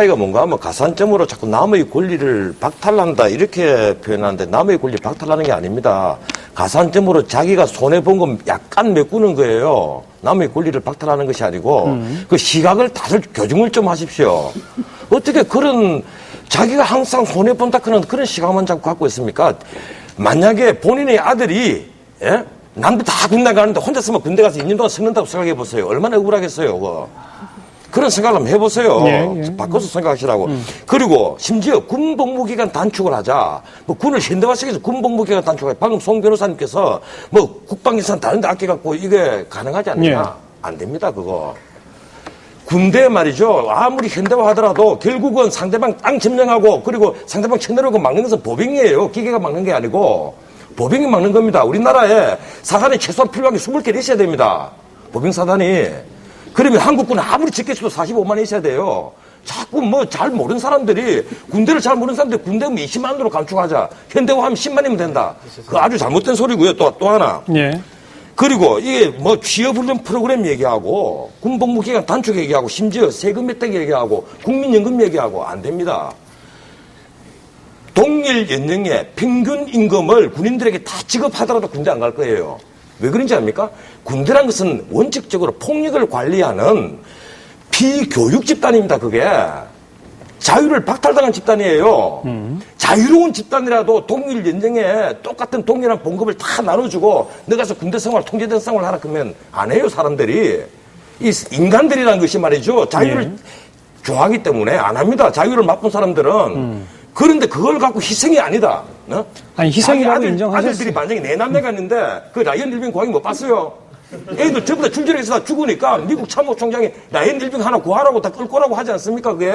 아이가 뭔가 하면 가산점으로 자꾸 남의 권리를 박탈한다 이렇게 표현하는데 남의 권리 박탈하는 게 아닙니다. 가산점으로 자기가 손해 본 건 약간 메꾸는 거예요. 남의 권리를 박탈하는 것이 아니고 그 시각을 다들 교정을 좀 하십시오. 어떻게 그런 자기가 항상 손해 본다 그런 그런 시각만 자꾸 갖고 있습니까? 만약에 본인의 아들이 예? 남들 다 군대 가는데 혼자서만 군대 가서 2년 동안 썩는다고 생각해 보세요. 얼마나 억울하겠어요, 그거. 그런 생각을 한번 해보세요. 예, 예. 바꿔서 생각하시라고. 그리고 심지어 군 복무기간 단축을 하자. 뭐 군을 현대화시켜서 군 복무기간 단축을 방금 송 변호사님께서 뭐 국방예산 다른 데 아껴갖고 이게 가능하지 않느냐. 예. 안 됩니다, 그거. 군대 말이죠. 아무리 현대화 하더라도 결국은 상대방 땅 점령하고 그리고 상대방 쳐내려고 막는 것은 보병이에요. 기계가 막는 게 아니고 보병이 막는 겁니다. 우리나라에 사단이 최소한 필요한 게 20개는 있어야 됩니다. 보병 사단이. 그러면 한국군은 아무리 적겠어도 45만 있어야 돼요. 자꾸 뭐 잘 모르는 사람들이 군대를 잘 모르는 사람들이 군대 면 20만으로 감축하자. 현대화하면 10만이면 된다. 그 아주 잘못된 소리고요. 또, 또 하나. 예. 그리고 이게 뭐 취업훈련 프로그램 얘기하고 군복무 기간 단축 얘기하고 심지어 세금 혜택 얘기하고 국민연금 얘기하고 안 됩니다. 동일 연령의 평균 임금을 군인들에게 다 지급하더라도 군대 안 갈 거예요. 왜 그런지 압니까? 군대란 것은 원칙적으로 폭력을 관리하는 비교육 집단입니다, 그게. 자유를 박탈당한 집단이에요. 자유로운 집단이라도 동일 연령에 똑같은 동일한 봉급을 다 나눠주고 너가서 군대 생활, 통제된 생활 하라 그러면 안 해요, 사람들이. 이 인간들이라는 것이 말이죠. 자유를 예. 좋아하기 때문에 안 합니다. 자유를 맛본 사람들은. 그런데 그걸 갖고 희생이 아니다. 어? 아니, 희생이라고 아들, 인정하셨어요. 아들들이 만약에 내 남매가 있는데 그 라이언 일병 구하기 못 봤어요. 애들 전부 다 출전해서 다 죽으니까 미국 참모총장이 라이언 일병 하나 구하라고 다 끌고 오라고 하지 않습니까? 그게.